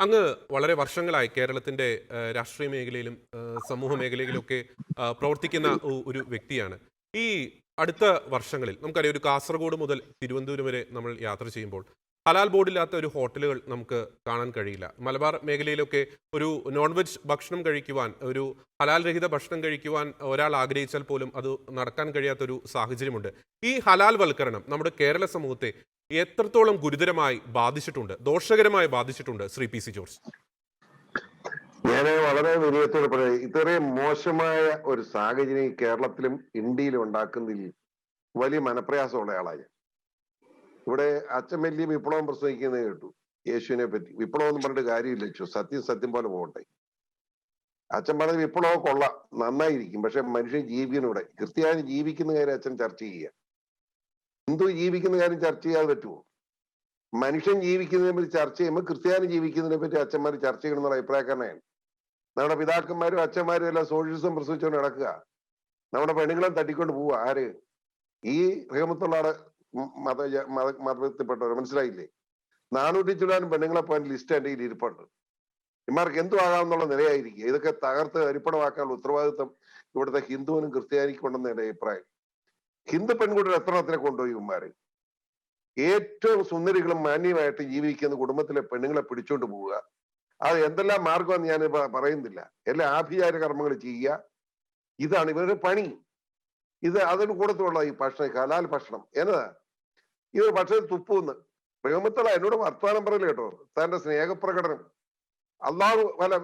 അങ്ങ് വളരെ വർഷങ്ങളായി കേരളത്തിന്റെ രാഷ്ട്രീയ മേഖലയിലും സമൂഹ മേഖലയിലൊക്കെ പ്രവർത്തിക്കുന്ന ഒരു വ്യക്തിയാണ്. ഈ അടുത്ത വർഷങ്ങളിൽ നമുക്കറിയാം ഒരു കാസർഗോഡ് മുതൽ തിരുവനന്തപുരം വരെ നമ്മൾ യാത്ര ചെയ്യുമ്പോൾ ഹലാൽ ബോർഡില്ലാത്ത ഒരു ഹോട്ടലുകൾ നമുക്ക് കാണാൻ കഴിയില്ല. മലബാർ മേഖലയിലൊക്കെ ഒരു നോൺ വെജ് ഭക്ഷണം കഴിക്കുവാൻ ഒരു ഹലാൽ രഹിത ഭക്ഷണം കഴിക്കുവാൻ ഒരാൾ ആഗ്രഹിച്ചാൽ പോലും അത് നടക്കാൻ കഴിയാത്തൊരു സാഹചര്യമുണ്ട്. ഈ ഹലാൽ വൽക്കരണം നമ്മുടെ കേരള സമൂഹത്തെ എത്രത്തോളം ഗുരുതരമായി ബാധിച്ചിട്ടുണ്ട് ദോഷകരമായി ബാധിച്ചിട്ടുണ്ട് ശ്രീ പി സി ജോർജ്? ഞാൻ വളരെ വിനയത്തോട് പറയാം. ഇത്രയും മോശമായ ഒരു സാഹചര്യം കേരളത്തിലും ഇന്ത്യയിലും ഉണ്ടാക്കുന്നതിൽ വലിയ മനപ്രയാസമുള്ള ആളാണ് ഞാൻ. ഇവിടെ അച്ഛൻ വലിയ വിപ്ലവം പ്രസംഗിക്കുന്നത് കേട്ടു യേശുവിനെ പറ്റി. വിപ്ലവം എന്ന് പറഞ്ഞിട്ട് കാര്യമില്ല സത്യം സത്യം പോലെ പോകട്ടെ. അച്ഛൻ പറഞ്ഞ വിപ്ലവം കൊള്ളാം നന്നായിരിക്കും. പക്ഷെ മനുഷ്യൻ ഇവിടെ. ക്രിസ്ത്യാനി ജീവിക്കുന്ന കാര്യം അച്ഛൻ ചർച്ച ചെയ്യുക. ഹിന്ദു ജീവിക്കുന്ന കാര്യം ചർച്ച ചെയ്യാതെ പറ്റുമോ? മനുഷ്യൻ ജീവിക്കുന്നതിനെ പറ്റി ചർച്ച ചെയ്യുമ്പോൾ ക്രിസ്ത്യാനി ജീവിക്കുന്നതിനെ പറ്റി അച്ഛന്മാർ ചർച്ച ചെയ്യണമെന്നുള്ള അഭിപ്രായക്കാരനാണ്. നമ്മുടെ പിതാക്കന്മാരും അച്ഛന്മാരും എല്ലാം സോഷ്യലിസം പ്രസവിച്ചുകൊണ്ട് നടക്കുക. നമ്മുടെ പെണ്ണുങ്ങളെ തട്ടിക്കൊണ്ട് പോവുക. ആര്? ഈ റഹമത്തുള്ള മത മത മതത്തിൽപ്പെട്ടവർ. മനസ്സിലായില്ലേ? നാനൂറ്റി ചുടാനും പെണ്ണുങ്ങളെ പോകാൻ ലിസ്റ്റ് എന്റെ കയ്യിൽ ഇരിപ്പുണ്ട്. ഇമാർക്ക് എന്തു ആകാമെന്നുള്ള നിലയായിരിക്കും ഇതൊക്കെ തകർത്ത് അരിപ്പണമാക്കാനുള്ള ഉത്തരവാദിത്വം ഇവിടുത്തെ ഹിന്ദുവിനും ക്രിസ്ത്യാനിക്കും ഉണ്ടെന്ന് എന്റെ അഭിപ്രായം. ഹിന്ദു പെൺകുട്ടികൾ എത്ര കൊണ്ടുപോയി ഇവന്മാര്? ഏറ്റവും സുന്ദരികളും മാന്യമായിട്ട് ജീവിക്കുന്ന കുടുംബത്തിലെ പെണ്ണുങ്ങളെ പിടിച്ചോണ്ട് പോവുക. അത് എന്തെല്ലാം മാർഗമെന്ന് ഞാൻ പറയുന്നില്ല. എല്ലാ ആഭിചാര കർമ്മങ്ങൾ ചെയ്യുക. ഇതാണ് ഇവരുടെ പണി. ഇത് അതിന് കൂടത്തുള്ള ഈ ഭക്ഷണം കലാൽ ഭക്ഷണം. എന്നതാ? ഇത് ഭക്ഷണം തുപ്പുന്ന്. പ്രേമത്തള എന്നോട് വർത്തമാനം പറയില്ല കേട്ടോ? തന്റെ സ്നേഹപ്രകടനം. അള്ളാഹു പല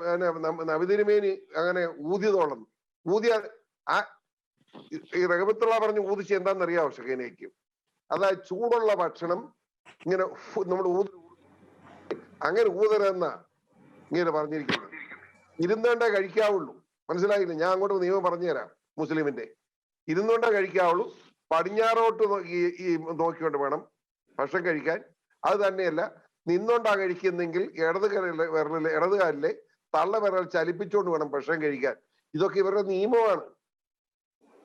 നവതിരുമേനി അങ്ങനെ ഊതിയതോളം. ഊതിയ ആ ഈ- റഹബത്തുള്ള പറഞ്ഞു ഊതിച്ച് എന്താണെന്നറിയാവോ ഷഹീനയ്ക്ക് അതായത് ചൂടുള്ള ഭക്ഷണം ഇങ്ങനെ നമ്മൾ ഊതി അങ്ങനെ ഊതരെന്ന ഇങ്ങനെ പറഞ്ഞിരിക്കുന്നത്. ഇരുന്നോണ്ടേ കഴിക്കാവുള്ളൂ. മനസ്സിലായില്ല? ഞാൻ അങ്ങോട്ട് നിയമം പറഞ്ഞുതരാം മുസ്ലിമിന്റെ. ഇരുന്നോണ്ടേ കഴിക്കാവുള്ളൂ. പടിഞ്ഞാറോട്ട് ഈ നോക്കിക്കൊണ്ട് വേണം ഭക്ഷണം കഴിക്കാൻ. അത് തന്നെയല്ല നിന്നോണ്ടാ കഴിക്കുന്നെങ്കിൽ ഇടത് കരയിലെ വിരലിലെ ഇടത് കാലിലെ തള്ള വിരൽ ചലിപ്പിച്ചുകൊണ്ട് വേണം ഭക്ഷണം കഴിക്കാൻ. ഇതൊക്കെ ഇവരുടെ നിയമമാണ്.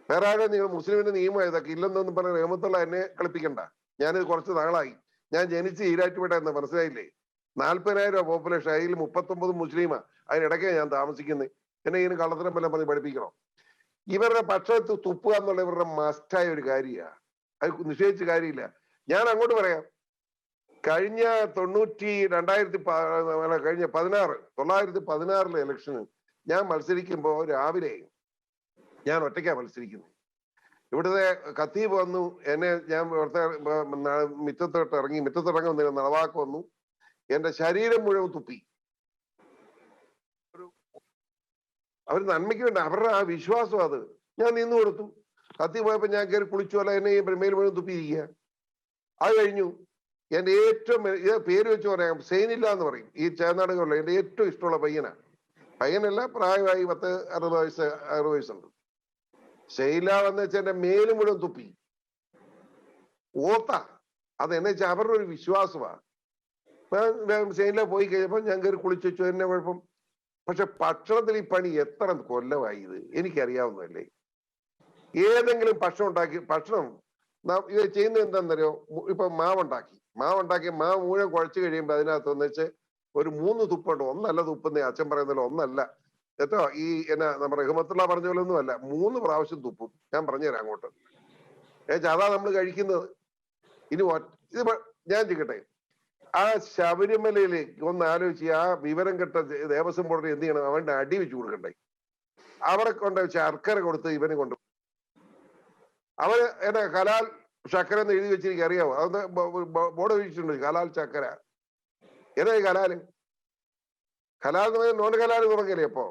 വേറെ ആരും നിങ്ങൾ മുസ്ലിമിന്റെ നിയമം ഏതാക്കി ഇല്ലെന്നൊന്നും പറഞ്ഞ റഹമത്തുള്ള എന്നെ കളിപ്പിക്കണ്ട. ഞാനിത് കുറച്ച് നാളായി. ഞാൻ ജനിച്ച് ഈരാറ്റുപേട്ട എന്ന് മനസ്സിലായില്ലേ? നാല്പതിനായിരം പോപ്പുലേഷൻ അതിൽ മുപ്പത്തൊമ്പത് മുസ്ലിമാ. അതിനിടയ്ക്ക് ഞാൻ താമസിക്കുന്നത് എന്നെ ഇതിന് കള്ളത്തരം വല്ലതും പറഞ്ഞ് പഠിപ്പിക്കണം? ഇവരുടെ പക്ഷത്ത് തുപ്പുക എന്നുള്ള ഇവരുടെ മസ്റ്റായ ഒരു കാര്യമാണ് അത് നിഷേധിച്ച കാര്യമില്ല. ഞാൻ അങ്ങോട്ട് പറയാം. കഴിഞ്ഞ തൊണ്ണൂറ്റി രണ്ടായിരത്തി കഴിഞ്ഞ പതിനാറ് തൊള്ളായിരത്തി പതിനാറിലെ ഇലക്ഷന് ഞാൻ മത്സരിക്കുമ്പോൾ രാവിലെ ഞാൻ ഒറ്റയ്ക്കാണ് മത്സരിക്കുന്നത് ഇവിടുത്തെ ഖത്തീബ് വന്നു എന്നെ ഞാൻ മിറ്റത്തോട്ട് ഇറങ്ങി വന്നിരുന്ന നടവാക്ക് വന്നു. എന്റെ ശരീരം മുഴുവൻ തുപ്പി. അവർ നന്മയ്ക്ക് വേണ്ട അവരുടെ ആ വിശ്വാസം അത്. ഞാൻ നിന്നു കൊടുത്തു. കത്തി പോയപ്പോ ഞാൻ കയറി കുളിച്ചു അല്ല എന്നെ ഈ പ്രമേയിൽ മുഴുവൻ തുപ്പിയിരിക്കുക അത് കഴിഞ്ഞു. എന്റെ ഏറ്റവും പേര് വെച്ച് പറയാം സെയിനില്ല എന്ന് പറയും. ഈ ചേനാടുകളിൽ എന്റെ ഏറ്റവും ഇഷ്ടമുള്ള പയ്യനാണ് പയ്യനല്ല പ്രായമായി പത്ത് അറുപത് വയസ്സ് അറുപത് വയസ്സുണ്ട്. ശൈല എന്ന് വെച്ചാൽ എന്റെ മേലും മുഴുവൻ തുപ്പി. ഓത്ത അത് എന്നെ വെച്ചാൽ അവരുടെ ഒരു വിശ്വാസമാണ്. ശൈല പോയി കഴിഞ്ഞപ്പോ ഞാൻ കയറി കുളിച്ചു വെച്ചു എന്നെ കുഴപ്പം. പക്ഷെ ഭക്ഷണത്തിൽ ഈ പണി എത്ര കൊല്ലമായി ഇത് എനിക്കറിയാവുന്നതല്ലേ. ഏതെങ്കിലും ഭക്ഷണം ഉണ്ടാക്കി ഭക്ഷണം ഇത് ചെയ്യുന്നത് എന്താണെന്നറിയോ? ഇപ്പൊ മാവുണ്ടാക്കി. മാവുണ്ടാക്കി മാവ് മുഴുവൻ കുഴച്ച് കഴിയുമ്പോൾ അതിനകത്ത് വെച്ച് ഒരു മൂന്ന് തുപ്പുണ്ട്. ഒന്നല്ല തുപ്പുന്നേ. അച്ഛൻ പറയുന്നല്ലോ ഒന്നല്ല. കേട്ടോ? ഈ എന്നാ നമ്മുടെ റഹ്മത്തുള്ള പറഞ്ഞ പോലെ ഒന്നും അല്ല മൂന്ന് പ്രാവശ്യം തുപ്പും. ഞാൻ പറഞ്ഞുതരാം അങ്ങോട്ട്. ഏച്ചാ അതാ നമ്മൾ കഴിക്കുന്നത്. ഇനി ഇത് ഞാൻ ചിക്കട്ടെ ആ ശബരിമലയിൽ ഒന്ന് ആലോചിച്ച് ആ വിവരം കെട്ട ദേവസ്വം ബോർഡിന് എന്ത് ചെയ്യണം? അവന്റെ അടി വെച്ച് കൊടുക്കണ്ടേ? അവരെ കൊണ്ട് ശർക്കര കൊടുത്ത് ഇവന് കൊണ്ട് അവർ എന്റെ കലാൽ ശർക്കര എന്ന് എഴുതി വെച്ചിരിക്കും അറിയാവോ? അതൊന്ന് ബോർഡ് വെച്ചിട്ടുണ്ട് കലാൽ ചക്കര ഏതായി കലാൽ കലാൽ എന്ന് പറഞ്ഞാൽ നോൺ കലാൽ തുടങ്ങിയല്ലേ അപ്പോ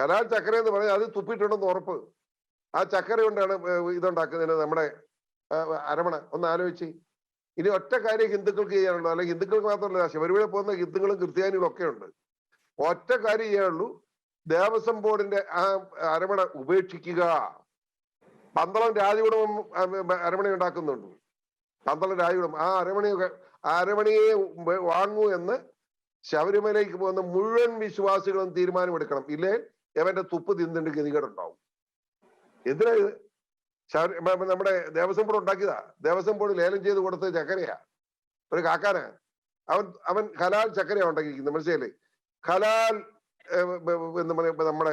കലാൽ ചക്കര എന്ന് പറഞ്ഞാൽ അത് തുപ്പിയിട്ടുണ്ടെന്ന് ഉറപ്പ്. ആ ചക്കര കൊണ്ടാണ് ഇതുണ്ടാക്കുന്നതിന് നമ്മുടെ അരമണ ഒന്ന് ആലോചിച്ച്. ഇനി ഒറ്റ കാര്യം ഹിന്ദുക്കൾക്ക് ചെയ്യാനുള്ളൂ. അല്ലെങ്കിൽ ഹിന്ദുക്കൾക്ക് മാത്രമല്ല ശബരിമല പോകുന്ന ഹിന്ദുക്കളും ക്രിസ്ത്യാനികളും ഒക്കെ ഉണ്ട്. ഒറ്റ കാര്യം ചെയ്യാനുള്ളൂ. ദേവസ്വം ബോർഡിന്റെ ആ അരമണ ഉപേക്ഷിക്കുക. പന്തളം രാജകുടുംബം അരമണി ഉണ്ടാക്കുന്നുണ്ട്. പന്തളം രാജകുടുംബം. ആ അരമണയൊക്കെ അരമണയെ വാങ്ങൂ എന്ന് ശബരിമലയ്ക്ക് പോകുന്ന മുഴുവൻ വിശ്വാസികളും തീരുമാനമെടുക്കണം. ഇല്ലേ? എവന്റെ തുപ്പ് തിന്നിട്ട് ഗതികേടുണ്ടാവും. എന്തിനാ ഇത്? നമ്മുടെ ദേവസ്വം ബോർഡ് ഉണ്ടാക്കിയതാ. ദേവസ്വം ബോർഡ് ലേലം ചെയ്ത് കൊടുത്ത ചക്കരയാ. ഒരു കാക്കാന. അവൻ അവൻ ഹലാൽ ചക്കരയാ ഉണ്ടാക്കിയിരിക്കുന്നത്. മനസ്സിലല്ലേ ഹലാൽ എന്ന് പറയുക നമ്മുടെ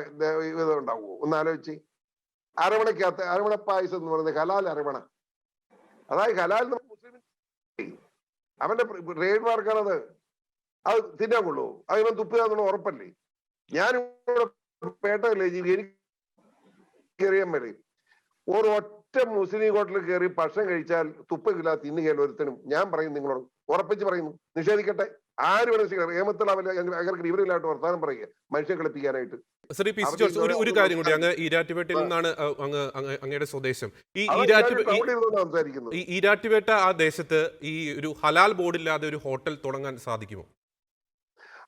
ഇത് ഉണ്ടാവുമോ ഒന്ന് ആലോചിച്ച്. അരവണക്കകത്ത് അരവണ പായസം എന്ന് പറയുന്നത് ഹലാൽ അരവണ അതായത് ഹലാൽ മുസ്ലിം അവന്റെ ട്രേഡ് മാർക്കാണത്. അത് തിന്നാൻ കൊള്ളു അത് ഇവൻ തുപ്പുക എന്നുള്ള ഉറപ്പല്ലേ? ഞാനിവിടെ പേട്ടല്ലേ ജീവി എനിക്ക് ഒരൊറ്റ മുസ്ലിം ഹോട്ടലിൽ കയറി ഭക്ഷണം കഴിച്ചാൽ തുപ്പില്ല തിന്നുകയല്ല ഒരുത്തനും? ഞാൻ പറയും നിങ്ങളോട്. ഉറപ്പിച്ച് പറയുന്നു. നിഷേധിക്കട്ടെ. ആര് വേണം ഏമത്തുള്ള അങ്ങനെ വർത്താനം പറയുക. മനുഷ്യൻ കളിപ്പിക്കാനായിട്ട്. ശ്രീ പി സി ജോർജ് ഒരു ഒരു കാര്യം കൂടി. അങ്ങ് ഈരാറ്റുപേട്ടയിൽ നിന്നാണ് അങ്ങ് അങ്ങ് അങ്ങയുടെ സ്വദേശം. ഈ ഈരാറ്റുപേട്ട ആ ദേശത്ത് ഈ ഒരു ഹലാൽ ബോർഡില്ലാതെ ഒരു ഹോട്ടൽ തുടങ്ങാൻ സാധിക്കുമോ?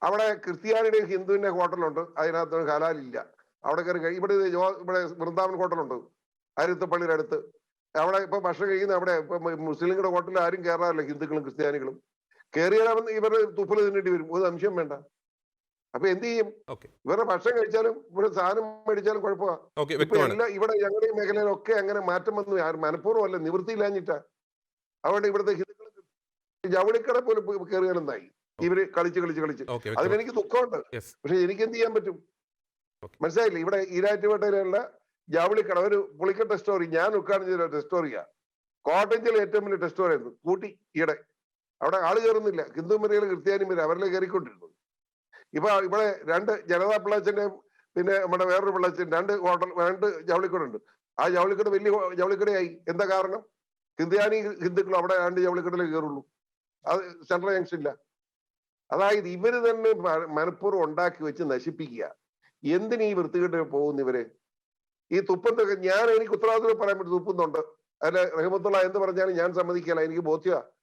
അവിടെ ക്രിസ്ത്യാനിയുടെയും ഹിന്ദുവിന്റെ ഹോട്ടലുണ്ട്. അതിനകത്ത് ഹലാലില്ല. അവിടെ കയറി കഴി- ഇവിടെ ഇവിടെ വൃന്ദാവൻ ഹോട്ടലുണ്ട്. അരുത്ത പള്ളിയുടെ അടുത്ത്. അവിടെ ഇപ്പൊ ഭക്ഷണം കഴിക്കുന്ന അവിടെ ഇപ്പൊ മുസ്ലിങ്ങളുടെ ഹോട്ടലിൽ ആരും കയറാറില്ല ഹിന്ദുക്കളും ക്രിസ്ത്യാനികളും. കയറിയാൽ അവൻ ഇവരുടെ തുപ്പൽ തിന്നിട്ട് വരും. ഒരു സംശയം വേണ്ട. അപ്പൊ എന്ത് ചെയ്യും? ഇവരുടെ ഭക്ഷണം കഴിച്ചാലും ഇവിടെ സാധനം മേടിച്ചാലും കുഴപ്പമില്ല ഇവിടെ ഞങ്ങളുടെ മേഖലയിലൊക്കെ അങ്ങനെ മാറ്റം വന്നു. ആരും മനഃപൂർവം അല്ല നിവൃത്തിയില്ലാഞ്ഞിട്ടാ. അതുകൊണ്ട് ഇവിടുത്തെ ഹിന്ദുക്കളും ജവളിക്കട പോലും കയറുകയാണെന്നായി ഇവർ കളിച്ച് കളിച്ച് കളിച്ച്. അതിന് എനിക്ക് അതിലെനിക്ക് ദുഃഖമുണ്ട് പക്ഷെ എനിക്ക് എന്ത് ചെയ്യാൻ പറ്റും. മനസ്സിലായില്ലേ? ഇവിടെ ഈരാറ്റുപേട്ടയിലുള്ള ജാവളിക്കട ഒരു പുളിക്കട്ട സ്റ്റോറി. ഞാൻ ഉദ്ഘാടനം ചെയ്ത ടെസ്റ്റ് സ്റ്റോറിയാ കോട്ടഞ്ചിലെ ഏറ്റവും വലിയ ടെസ്റ്റ് ആയിരുന്നു. കൂട്ടി ഈടെ അവിടെ ആൾ കയറുന്നില്ല. ഹിന്ദു മരികൾ ക്രിസ്ത്യാനി മരി അവരിലെ കയറിക്കൊണ്ടിരുന്നു. ഇപ്പൊ ഇവിടെ രണ്ട് ജനതാ പിള്ളാച്ചന്റെ പിന്നെ നമ്മുടെ വേറൊരു പിള്ളാച്ചൻ രണ്ട് ഹോട്ടൽ രണ്ട് ജവളിക്കട ഉണ്ട് ആ ജവളിക്കട വലിയ ജവളിക്കടയായി. എന്താ കാരണം? ഹിന്ദുയാനി ഹിന്ദുക്കൾ അവിടെ രണ്ട് ജവളിക്കടയിലേ കയറുള്ളൂ. അത് സെൻട്രൽ ജംഗ്ഷൻ ഇല്ല അതായത് ഇവർ തന്നെ മനഃപൂർവം ഉണ്ടാക്കി വെച്ച് നശിപ്പിക്കുക. എന്തിനീ വൃത്തികെട്ട് പോകുന്നു ഇവർ? ഈ തുപ്പത്തൊക്കെ ഞാൻ എനിക്ക് ഉത്തരവാദിത്വം പറയാൻ പറ്റും. തുപ്പുന്നുണ്ട്. അല്ലെ റഹമത്തുള്ള എന്ത് പറഞ്ഞാലും ഞാൻ സമ്മതിക്കല എനിക്ക് ബോധ്യ